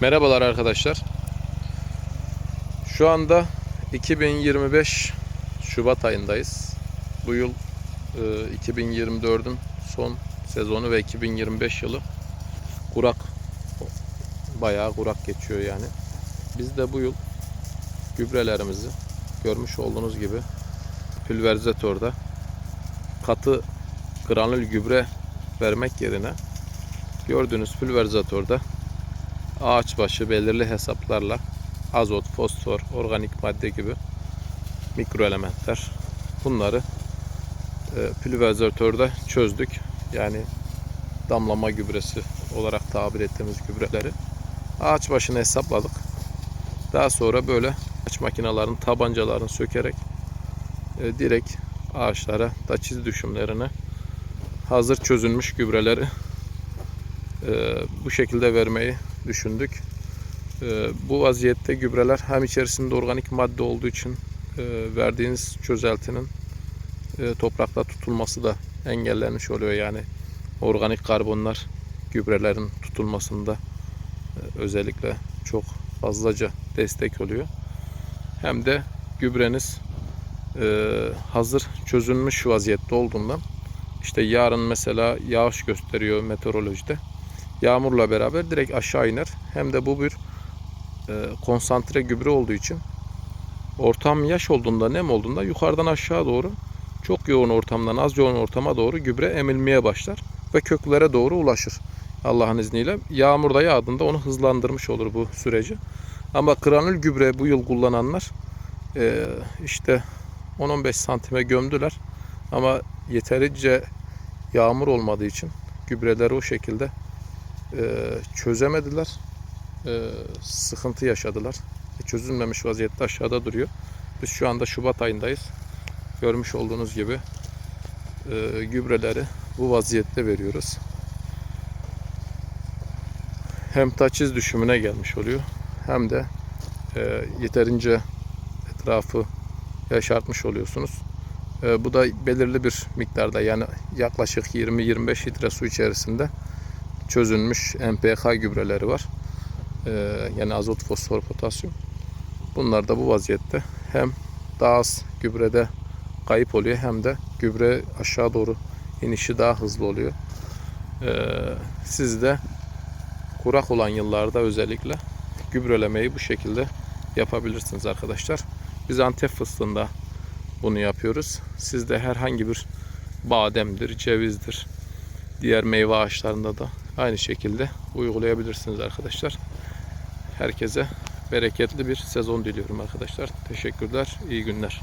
Merhabalar arkadaşlar. Şu anda 2025 Şubat ayındayız. Bu yıl e, 2024'ün son sezonu ve 2025 yılı kurak bayağı kurak geçiyor yani. Biz de bu yıl gübrelerimizi görmüş olduğunuz gibi pülverizatörde katı granül gübre vermek yerine gördüğünüz pülverizatörde ağaç başı belirli hesaplarla azot, fosfor, organik madde gibi mikroelementler bunları e, pülverizatörde çözdük. Yani damlama gübresi olarak tabir ettiğimiz gübreleri ağaç başına hesapladık. Daha sonra böyle ağaç makinelerin tabancalarını sökerek e, direkt ağaçlara daçiz düşümlerine hazır çözülmüş gübreleri e, bu şekilde vermeyi düşündük. E, bu vaziyette gübreler hem içerisinde organik madde olduğu için e, verdiğiniz çözeltinin e, toprakta tutulması da engellenmiş oluyor. Yani organik karbonlar gübrelerin tutulmasında e, özellikle çok fazlaca destek oluyor. Hem de gübreniz hazır çözülmüş vaziyette olduğundan işte yarın mesela yağış gösteriyor meteorolojide. Yağmurla beraber direkt aşağı iner. Hem de bu bir e, konsantre gübre olduğu için ortam yaş olduğunda nem olduğunda yukarıdan aşağı doğru çok yoğun ortamdan az yoğun ortama doğru gübre emilmeye başlar ve köklere doğru ulaşır. Allah'ın izniyle. Yağmur da yağdığında onu hızlandırmış olur bu süreci. Ama granül gübre bu yıl kullananlar e, işte 10-15 santime gömdüler. Ama yeterince yağmur olmadığı için gübreleri o şekilde çözemediler. E, sıkıntı yaşadılar. E, çözülmemiş vaziyette aşağıda duruyor. Biz şu anda Şubat ayındayız. Görmüş olduğunuz gibi e, gübreleri bu vaziyette veriyoruz. Hem taçiz düşümüne gelmiş oluyor hem de e, yeterince etrafı yaşartmış oluyorsunuz. E, bu da belirli bir miktarda yani yaklaşık 20-25 litre su içerisinde çözülmüş NPK gübreleri var. E, yani azot, fosfor, potasyum. Bunlar da bu vaziyette hem daha az gübrede kayıp oluyor hem de gübre aşağı doğru inişi daha hızlı oluyor. E, siz de kurak olan yıllarda özellikle gübrelemeyi bu şekilde yapabilirsiniz arkadaşlar. Biz Antep fıstığında bunu yapıyoruz. Siz de herhangi bir bademdir, cevizdir, diğer meyve ağaçlarında da aynı şekilde uygulayabilirsiniz arkadaşlar. Herkese bereketli bir sezon diliyorum arkadaşlar. Teşekkürler, iyi günler.